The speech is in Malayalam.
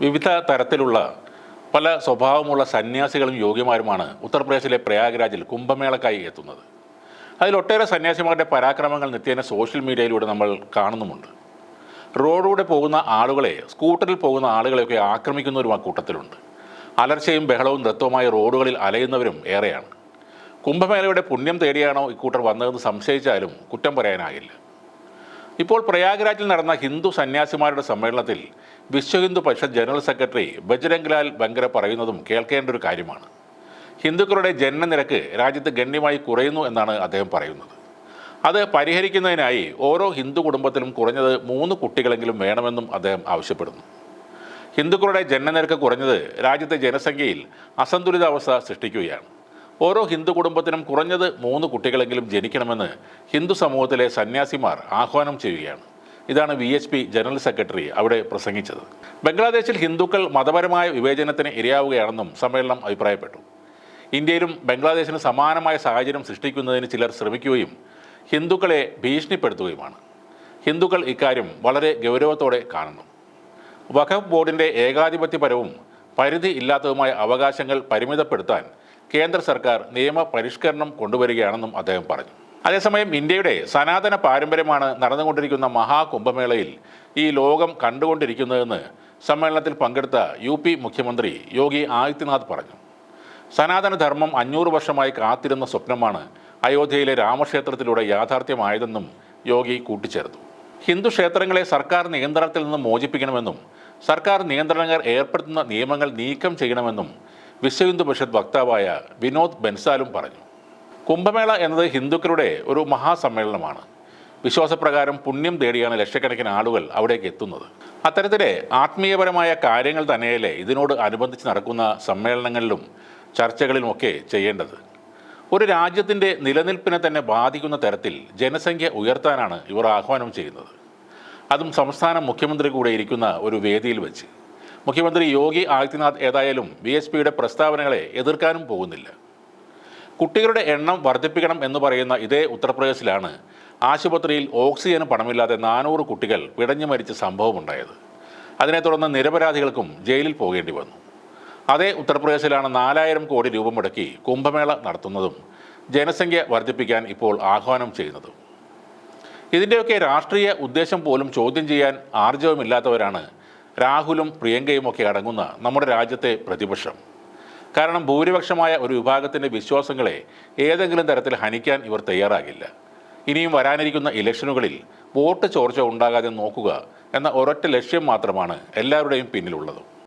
വിവിധ തരത്തിലുള്ള പല സ്വഭാവമുള്ള സന്യാസികളും യോഗ്യമാരുമാണ് ഉത്തർപ്രദേശിലെ പ്രയാഗ്രാജിൽ കുംഭമേളക്കായി എത്തുന്നത്. അതിലൊട്ടേറെ സന്യാസിമാരുടെ പരാക്രമങ്ങൾ നിത്യേന സോഷ്യൽ മീഡിയയിലൂടെ നമ്മൾ കാണുന്നുമുണ്ട്. റോഡിലൂടെ പോകുന്ന ആളുകളെ സ്കൂട്ടറിൽ പോകുന്ന ആളുകളെയൊക്കെ ആക്രമിക്കുന്നവരും ആ കൂട്ടത്തിലുണ്ട്. അലർച്ചയും ബഹളവും നൃത്തവുമായ റോഡുകളിൽ അലയുന്നവരും ഏറെയാണ്. കുംഭമേളയുടെ പുണ്യം തേടിയാണോ ഇക്കൂട്ടർ വന്നതെന്ന് സംശയിച്ചാലും കുറ്റം പറയാനാകില്ല. ഇപ്പോൾ പ്രയാഗ്രാജിൽ നടന്ന ഹിന്ദു സന്യാസിമാരുടെ സമ്മേളനത്തിൽ വിശ്വഹിന്ദു പരിഷത്ത് ജനറൽ സെക്രട്ടറി ബജ്രംഗ് ലാൽ ബങ്കര പറയുന്നതും കേൾക്കേണ്ട ഒരു കാര്യമാണ്. ഹിന്ദുക്കളുടെ ജനനനിരക്ക് രാജ്യത്ത് ഗണ്യമായി കുറയുന്നു എന്നാണ് അദ്ദേഹം പറയുന്നത്. അത് പരിഹരിക്കുന്നതിനായി ഓരോ ഹിന്ദു കുടുംബത്തിലും കുറഞ്ഞത് മൂന്ന് കുട്ടികളെങ്കിലും വേണമെന്നും അദ്ദേഹം ആവശ്യപ്പെടുന്നു. ഹിന്ദുക്കളുടെ ജനനനിരക്ക് കുറഞ്ഞത് രാജ്യത്തെ ജനസംഖ്യയിൽ അസന്തുലിതാവസ്ഥ സൃഷ്ടിക്കുകയാണ്. ഓരോ ഹിന്ദു കുടുംബത്തിനും കുറഞ്ഞത് മൂന്ന് കുട്ടികളെങ്കിലും ജനിക്കണമെന്ന് ഹിന്ദു സമൂഹത്തിലെ സന്യാസിമാർ ആഹ്വാനം ചെയ്യുകയാണ്. ഇതാണ് V H P general secretary അവിടെ പ്രസംഗിച്ചത്. ബംഗ്ലാദേശിൽ ഹിന്ദുക്കൾ മതപരമായ വിവേചനത്തിന് ഇരയാവുകയാണെന്നും സമ്മേളനം അഭിപ്രായപ്പെട്ടു. ഇന്ത്യയിലും ബംഗ്ലാദേശിന് സമാനമായ സാഹചര്യം സൃഷ്ടിക്കുന്നതിന് ചിലർ ശ്രമിക്കുകയും ഹിന്ദുക്കളെ ഭീഷണിപ്പെടുത്തുകയുമാണ്. ഹിന്ദുക്കൾ ഇക്കാര്യം വളരെ ഗൗരവത്തോടെ കാണുന്നു. വഖഫ് ബോർഡിന്റെ ഏകാധിപത്യപരവും പരിധി ഇല്ലാത്തതുമായ അവകാശങ്ങൾ പരിമിതപ്പെടുത്താൻ കേന്ദ്ര സർക്കാർ നിയമ പരിഷ്കരണം കൊണ്ടുവരികയാണെന്നും അദ്ദേഹം പറഞ്ഞു. അതേസമയം ഇന്ത്യയുടെ സനാതന പാരമ്പര്യമാണ് നടന്നുകൊണ്ടിരിക്കുന്ന മഹാകുംഭമേളയിൽ ഈ ലോകം കണ്ടുകൊണ്ടിരിക്കുന്നതെന്ന് സമ്മേളനത്തിൽ പങ്കെടുത്ത യു പി മുഖ്യമന്ത്രി യോഗി ആദിത്യനാഥ് പറഞ്ഞു. സനാതനധർമ്മം അഞ്ഞൂറ് വർഷമായി കാത്തിരുന്ന സ്വപ്നമാണ് അയോധ്യയിലെ രാമക്ഷേത്രത്തിലൂടെ യാഥാർത്ഥ്യമായതെന്നും യോഗി കൂട്ടിച്ചേർത്തു. ഹിന്ദു ക്ഷേത്രങ്ങളെ സർക്കാർ നിയന്ത്രണത്തിൽ നിന്ന് മോചിപ്പിക്കണമെന്നും സർക്കാർ നിയന്ത്രണങ്ങൾ ഏർപ്പെടുത്തുന്ന നിയമങ്ങൾ നീക്കം ചെയ്യണമെന്നും വിശ്വ ഹിന്ദു പരിഷത്ത് വക്താവായ വിനോദ് ബെൻസാലും പറഞ്ഞു കുംഭമേള എന്നത് ഹിന്ദുക്കളുടെ ഒരു മഹാസമ്മേളനമാണ്. വിശ്വാസപ്രകാരം പുണ്യം തേടിയാണ് ലക്ഷക്കണക്കിന് ആളുകൾ അവിടേക്ക് എത്തുന്നത്. അത്തരത്തിലെ ആത്മീയപരമായ കാര്യങ്ങൾ തന്നെയല്ലേ ഇതിനോട് അനുബന്ധിച്ച് നടക്കുന്ന സമ്മേളനങ്ങളിലും ചർച്ചകളിലുമൊക്കെ ചെയ്യേണ്ടത്. ഒരു രാജ്യത്തിന്റെ നിലനിൽപ്പിനെ തന്നെ ബാധിക്കുന്ന തരത്തിൽ ജനസംഖ്യ ഉയർത്താനാണ് ഇവർ ആഹ്വാനം ചെയ്യുന്നത്. അതും സംസ്ഥാന മുഖ്യമന്ത്രി കൂടെ ഇരിക്കുന്ന ഒരു വേദിയിൽ വെച്ച്. മുഖ്യമന്ത്രി യോഗി ആദിത്യനാഥ് ഏതായാലും ബി എസ് പിയുടെ പ്രസ്താവനകളെ എതിർക്കാനും പോകുന്നില്ല. കുട്ടികളുടെ എണ്ണം വർദ്ധിപ്പിക്കണം എന്ന് പറയുന്ന ഇതേ ഉത്തർപ്രദേശിലാണ് ആശുപത്രിയിൽ ഓക്സിജന് പണമില്ലാതെ നാനൂറ് കുട്ടികൾ പിടഞ്ഞു മരിച്ച സംഭവമുണ്ടായത്. അതിനെ തുടർന്ന് നിരപരാധികൾക്കും ജയിലിൽ പോകേണ്ടി വന്നു. അതേ ഉത്തർപ്രദേശിലാണ് നാലായിരം കോടി രൂപ മുടക്കി കുംഭമേള നടത്തുന്നതും ജനസംഖ്യ വർദ്ധിപ്പിക്കാൻ ഇപ്പോൾ ആഹ്വാനം ചെയ്യുന്നതും. ഇതിന്റെയൊക്കെ രാഷ്ട്രീയ ഉദ്ദേശം പോലും ചോദ്യം ചെയ്യാൻ ആർജവമില്ലാത്തവരാണ് രാഹുലും പ്രിയങ്കയും ഒക്കെ അടങ്ങുന്ന നമ്മുടെ രാജ്യത്തെ പ്രതിപക്ഷം. കാരണം ഭൂരിപക്ഷമായ ഒരു വിഭാഗത്തിന്റെ വിശ്വാസങ്ങളെ ഏതെങ്കിലും തരത്തിൽ ഹനിക്കാൻ ഇവർ തയ്യാറാകില്ല. ഇനിയും വരാനിരിക്കുന്ന ഇലക്ഷനുകളിൽ വോട്ട് ചോർച്ച ഉണ്ടാകാതെ നോക്കുക എന്ന ഒരൊറ്റ ലക്ഷ്യം മാത്രമാണ് എല്ലാവരുടെയും പിന്നിലുള്ളത്.